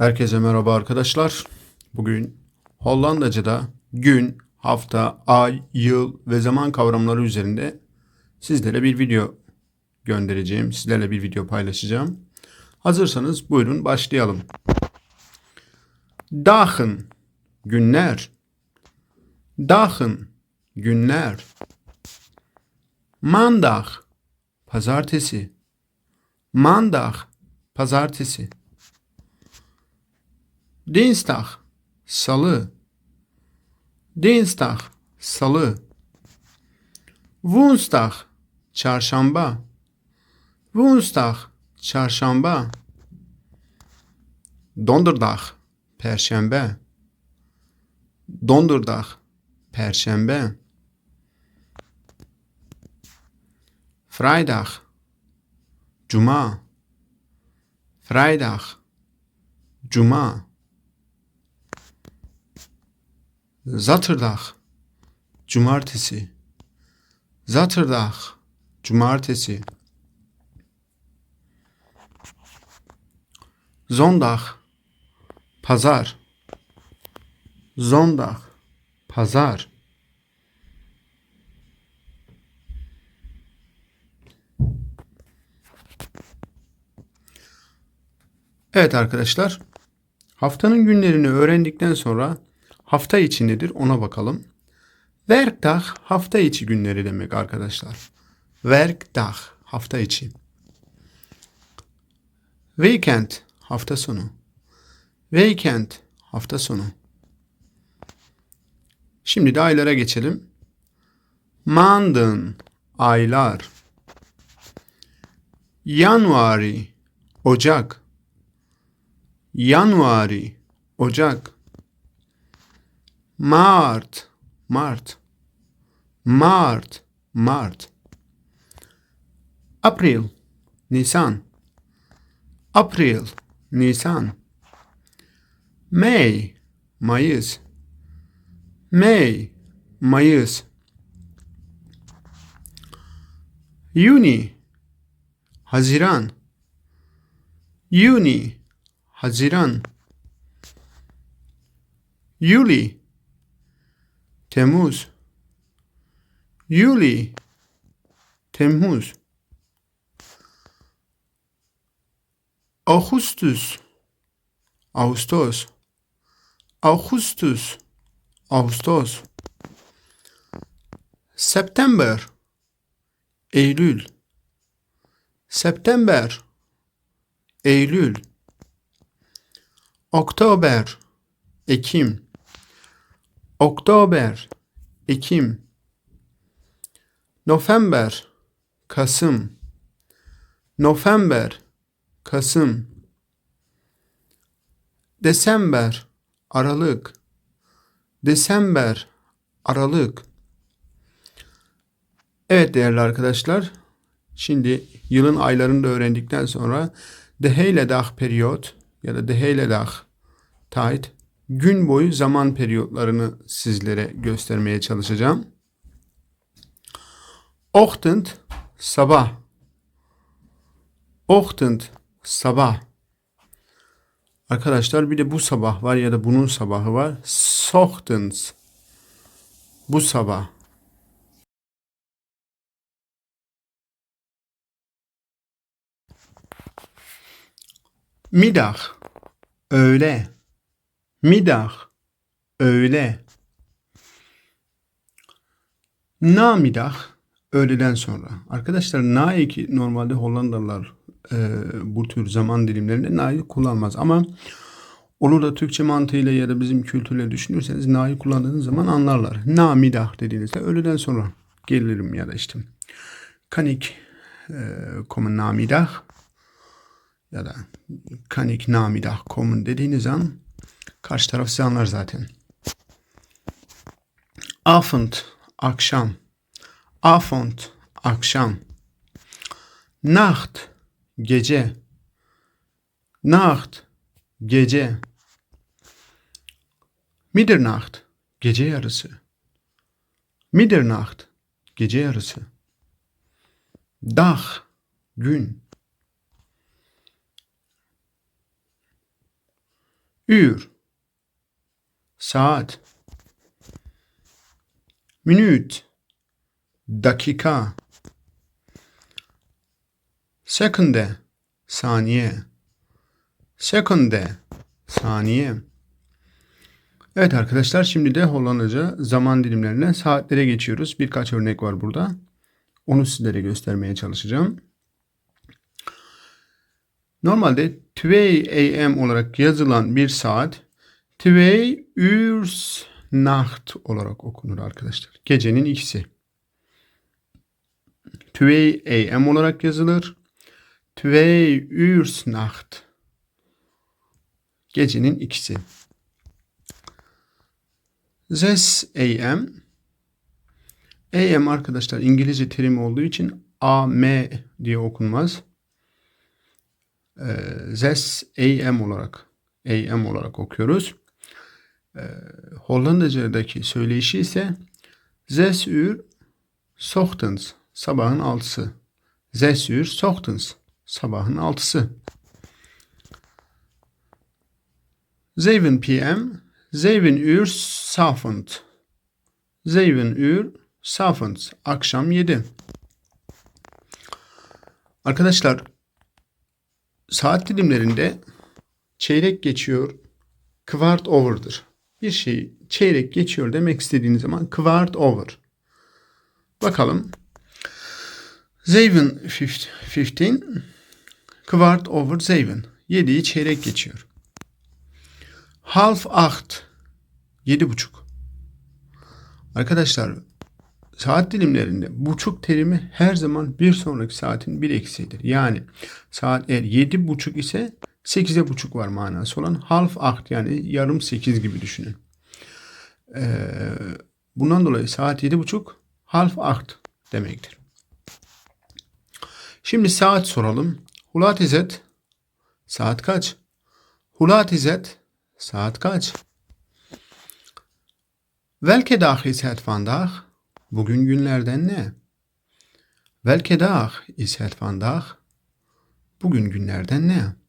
Herkese merhaba arkadaşlar. Bugün Hollandaca'da gün, hafta, ay, yıl ve zaman kavramları üzerinde sizlere bir video göndereceğim. Sizlerle bir video paylaşacağım. Hazırsanız buyurun başlayalım. Dagen, günler. Dagen, günler. Maandag, pazartesi. Maandag, pazartesi. Dinsdag, salı. Dinsdag, salı. Woensdag, çarşamba. Woensdag, çarşamba. Donderdag, perşembe. Donderdag, perşembe. Vrijdag, cuma. Vrijdag, cuma. Zaterdag, cumartesi. Zaterdag, cumartesi. Zondag, pazar. Zondag, pazar. Evet arkadaşlar. Haftanın günlerini öğrendikten sonra hafta içi nedir ona bakalım. Werktag hafta içi günleri demek arkadaşlar. Werktag hafta içi. Weekend hafta sonu. Weekend hafta sonu. Şimdi de aylara geçelim. Maanden aylar. Januari Ocak. Januari Ocak. Mart Mart. Mart Mart. April Nisan. April Nisan. May Mayıs. May Mayıs. Juni Haziran. Juni Haziran. Juli Temmuz. Juli Temmuz. Augustus Ağustos. Augustus Ağustos. September Eylül. September Eylül. Oktober Ekim. Oktober Ekim. November Kasım. November Kasım. Desember Aralık. Desember Aralık. Evet değerli arkadaşlar. Şimdi yılın aylarını da öğrendikten sonra de hele dag periyot ya da de hele dag tijd gün boyu zaman periyotlarını sizlere göstermeye çalışacağım. Ochtend sabah. Ochtend sabah. Arkadaşlar bir de bu sabah var ya da bunun sabahı var. Sochtens. Bu sabah. Midag. Öğle. Midag. Öğle. Namidag. Öğleden sonra. Arkadaşlar na ki normalde Hollandalılar e, bu tür zaman dilimlerinde na'yı kullanmaz. Ama onu da Türkçe mantığıyla ya da bizim kültürle düşünürseniz na'yı kullandığınız zaman anlarlar. Na midah dediğinizde öğleden sonra gelirim ya da işte. Kanik e, kommen na midah ya da kanik na midah kommen dediğiniz an karşı taraf sizi anlar zaten. Abend, akşam. Abend, akşam. Nacht, gece. Nacht, gece. Middernacht, gece yarısı. Middernacht, gece yarısı. Dag, gün. Uur. Saat. Minuut. Dakika. Sekunde. Saniye. Sekunde. Saniye. Evet arkadaşlar şimdi de Hollandaca zaman dilimlerine saatlere geçiyoruz. Birkaç örnek var burada. Onu sizlere göstermeye çalışacağım. Normalde 2 am olarak yazılan bir saat 2 uur nacht olarak okunur arkadaşlar. Gecenin ikisi. 2 am olarak yazılır. 2 uur nacht. Gecenin ikisi. 6 am. AM arkadaşlar İngilizce terim olduğu için AM diye okunmaz. Zes AM olarak AM olarak okuyoruz. Ee, Hollandaca'daki söyleyişi ise Zes uur ochtends sabahın altısı. Zes uur ochtends sabahın altısı. 7 p.m. 7 uur s'avond. 7 uur s'avond. Akşam 7. Arkadaşlar saat dilimlerinde çeyrek geçiyor, kvart over'dır. Bir şey çeyrek geçiyor demek istediğiniz zaman kvart over. Bakalım. Zeven 15, kvart over zeven. 7'yi çeyrek geçiyor. Half acht, yedi buçuk. Arkadaşlar saat dilimlerinde buçuk terimi her zaman bir sonraki saatin bir eksiğidir. Yani saat eğer yedi buçuk ise sekize buçuk var manası olan half acht yani yarım sekiz gibi düşünün. Ee, bundan dolayı saat yedi buçuk half acht demektir. Şimdi saat soralım. Hulat izet saat kaç? Hulat izet saat kaç? Welke dag is het vandaag? Bugün günlerden ne? Welke dag is het vandaag? Bugün günlerden ne?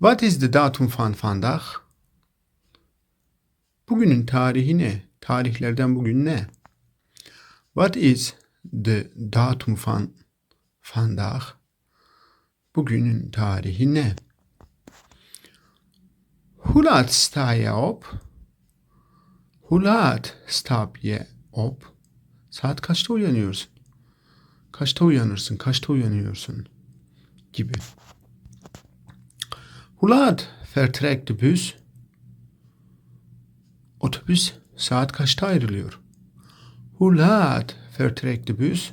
What is the datum van vandaag? Bugünün tarihi ne? Tarihlerden bugün ne? What is the datum van vandaag? Bugünün tarihi ne? Hoe laat sta je op? Hoe laat stap je op? Saat kaçta uyanıyorsun? Kaçta uyanırsın? Kaçta uyanıyorsun? Gibi. Vertrekt de bus? Otobüs saat kaçta ayrılıyor? Vertrekt de bus?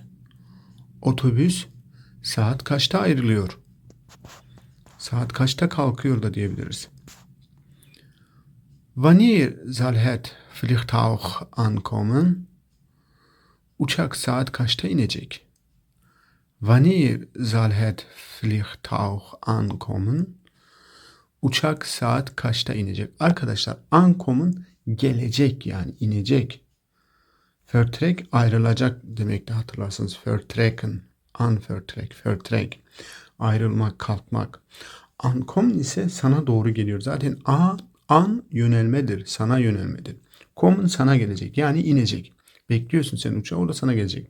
Otobüs saat kaçta ayrılıyor? Saat kaçta kalkıyor da diyebiliriz. Wanneer zal het vliegtuig aankomen? Uçak saat kaçta inecek? Wanneer zal het vliegtuig aankomen? Uçak saat kaçta inecek? Arkadaşlar ankom'un gelecek yani inecek. Vertrek ayrılacak demekti hatırlarsınız. Vertrekken, anvertrek, vertrek. Ayrılmak, kalkmak. Ankom ise sana doğru geliyor. Zaten a An yönelmedir, sana yönelmedir. Kommen sana gelecek yani inecek. Bekliyorsun sen uçağı o da sana gelecek.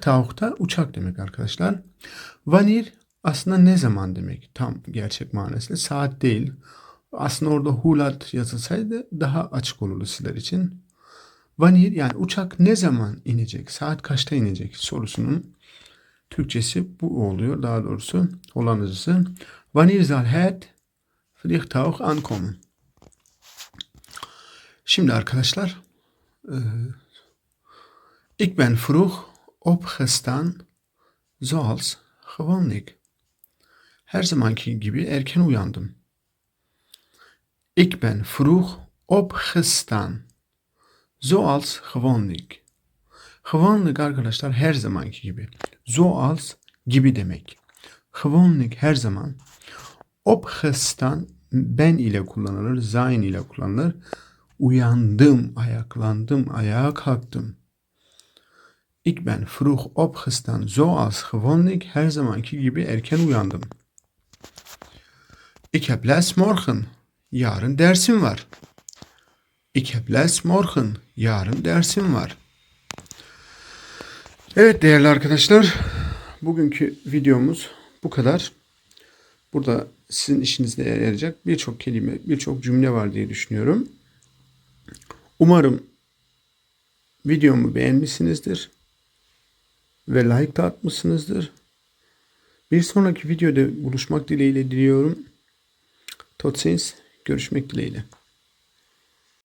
Da uçak demek arkadaşlar. Wanneer aslında ne zaman demek tam gerçek manasıyla saat değil. Aslında orada hulat yazılsaydı daha açık olurdu sizler için. Wanneer yani uçak ne zaman inecek, saat kaçta inecek sorusunun Türkçesi bu oluyor. Daha doğrusu Hollandacısı. Wanneer zal het vliegtuig aankomen. Şimdi arkadaşlar e, ik ben vroeg opgestaan zoals gewoonlijk. Her zamanki gibi erken uyandım. Ik ben vroeg opgestaan zoals gewoonlijk. Gewoonlijk arkadaşlar her zamanki gibi. Zoals gibi demek. Gewoonlijk her zaman. Opgestaan ben ile kullanılır, sein ile kullanılır. Uyandım, ayaklandım, ayağa kalktım. Ik ben vroeg opgestaan zoals gewoonlijk her zamanki gibi erken uyandım. Ich heb les morgen. Yarın dersim var. Ich heb les morgen. Yarın dersim var. Evet değerli arkadaşlar. Bugünkü videomuz bu kadar. Burada sizin işinizde yarayacak birçok kelime, birçok cümle var diye düşünüyorum. Umarım videomu beğenmişsinizdir ve like da atmışsınızdır. Bir sonraki videoda buluşmak dileğiyle diliyorum. Tot. Görüşmek dileğiyle.